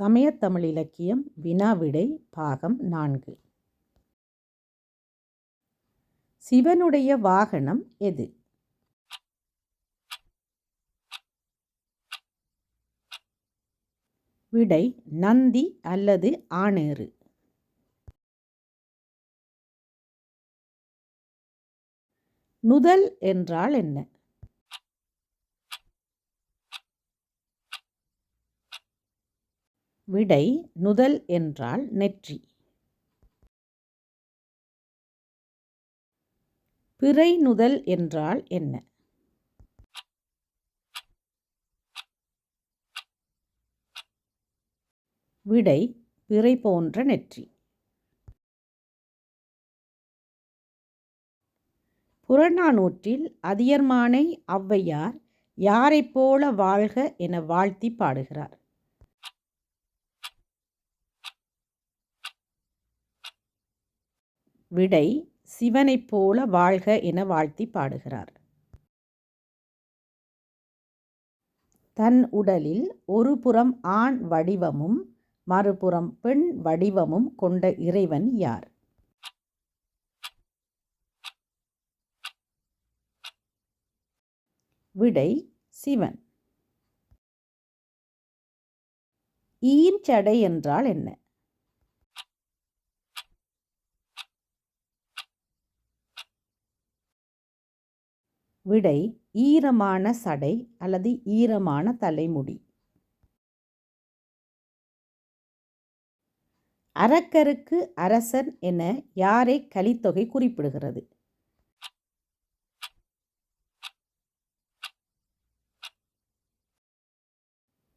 சமயத்தமிழ் இலக்கியம் வினாவிடை பாகம் நான்கு. சிவனுடைய வாகனம் எது? விடை நந்தி அல்லது ஆணேறு நுதல் என்றால் என்ன? விடை நுதல் என்றால் நெற்றி. பிறை நுதல் என்றால் என்ன? விடை பிறை போன்ற நெற்றி. புறநானூற்றில் அதியர்மானை ஔவையார் யாரைப் போல வாழ்க என வாழ்த்தி பாடுகிறார். விடை சிவனைப் போல வாழ்க என வாழ்த்தி பாடுகிறார். தன் உடலில் ஒரு புறம் ஆண் வடிவமும் மறுபுறம் பெண் வடிவமும் கொண்ட இறைவன் யார்? விடை சிவன் ஈர்ச்சடை என்றால் என்ன? விடை ஈரமான சடை அல்லது ஈரமான தலைமுடி. அரக்கருக்கு அரசன் என யாரை கலித்தொகை குறிப்பிடுகிறது?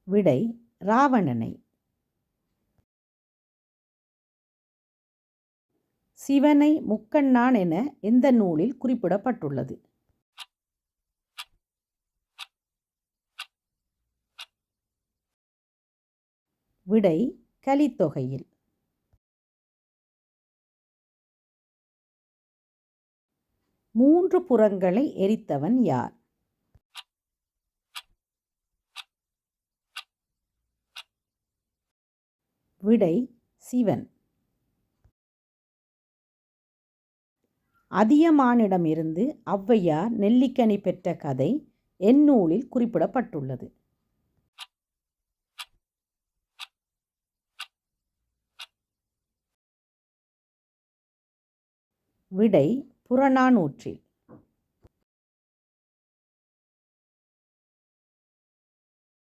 விடை ராவணனை. சிவனை முக்கண்ணான் என எந்த நூலில் குறிப்பிடப்பட்டுள்ளது? விடை கலித்தொகையில். மூன்று புறங்களை எரித்தவன் யார்? விடை சிவன். அதியமானிடமிருந்து ஔவையார் நெல்லிக்கனி பெற்ற கதை எந்நூலில் குறிப்பிடப்பட்டுள்ளது. விடை புறநானூற்றில்.